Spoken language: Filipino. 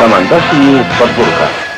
Командаши подборка.